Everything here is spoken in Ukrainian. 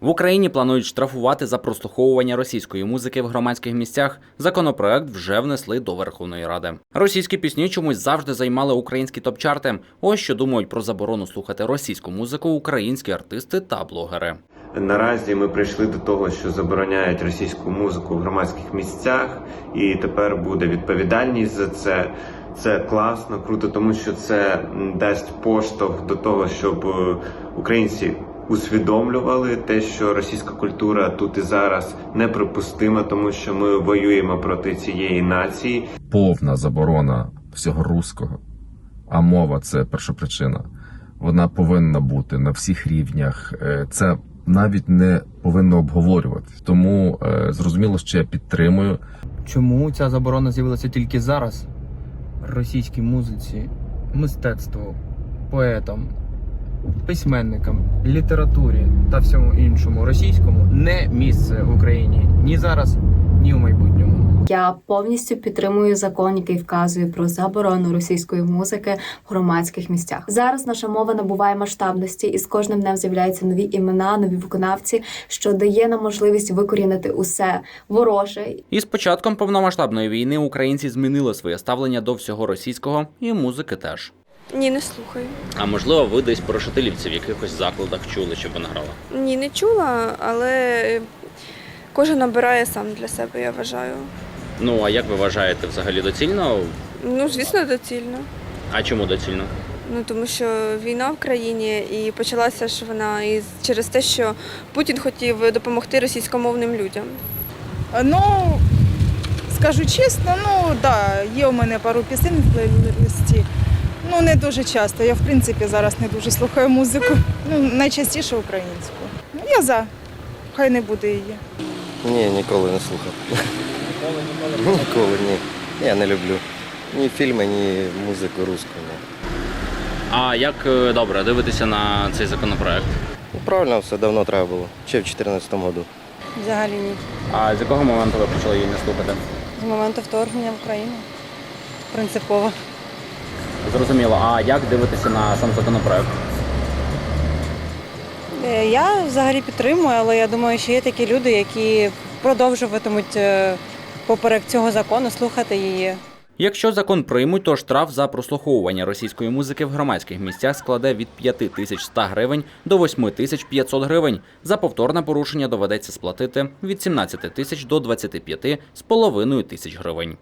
В Україні планують штрафувати за прослуховування російської музики в громадських місцях. Законопроект вже внесли до Верховної Ради. Російські пісні чомусь завжди займали українські топ-чарти. Ось що думають про заборону слухати російську музику українські артисти та блогери. Наразі ми прийшли до того, що забороняють російську музику в громадських місцях, і тепер буде відповідальність за це. Це класно, круто, тому що це дасть поштовх до того, щоб е, українці усвідомлювали те, що російська культура тут і зараз неприпустима, тому що ми воюємо проти цієї нації. повна заборона всього руського, а мова це першопричина. Вона повинна бути на всіх рівнях. Е, Це навіть не повинно обговорювати. Тому е, зрозуміло, що я підтримую. Чому ця заборона з'явилася тільки зараз? Російській музиці, мистецтву, поетам, письменникам, літературі та всьому іншому російському не місце в Україні ні зараз, ні в майбутньому. Я повністю підтримую закон, який вказує про заборону російської музики в громадських місцях. Зараз наша мова набуває масштабності, і з кожним днем з'являються нові імена, нові виконавці, що дає нам можливість викорінити усе вороже І з початком повномасштабної війни українці змінили своє ставлення до всього російського і музики теж. Ні, не слухаю. А можливо, ви десь про шатилівців в якихось закладах чули, щоб вона грала? Ні, не чула, але кожен обирає сам для себе, я вважаю. Ну а як ви вважаєте, взагалі доцільно? Ну, звісно, доцільно. А чому доцільно? Ну тому що війна в країні і почалася ж вона із через те, що Путін хотів допомогти російськомовним людям. Ну, скажу чесно, ну да, є у мене пару пісень в плейлисті. Ну, не дуже часто. Я в принципі зараз не дуже слухаю музику. Ну, найчастіше українську. Ну, я за. Хай не буде її. Ні, ніколи не слухав. Ніколи, ніколи? ні. Я не люблю. Ні фільми, ні музику руську. Ні. А як е, добре дивитися на цей законопроект? Ну, правильно, все давно треба було. Ще в 2014 году. Взагалі ні. А з якого моменту ви почали її не слухати? З моменту вторгнення в Україну. Принципово. Зрозуміло. А як дивитися на сам законопроект? Е, Я взагалі підтримую, але я думаю, що є такі люди, які продовжуватимуть е, поперек цього закону слухати її. Якщо закон приймуть, то штраф за прослуховування російської музики в громадських місцях складе від 5100 гривень до 8500 гривень. За повторне порушення доведеться сплатити від 17 тисяч до 25 з половиною тисяч гривень.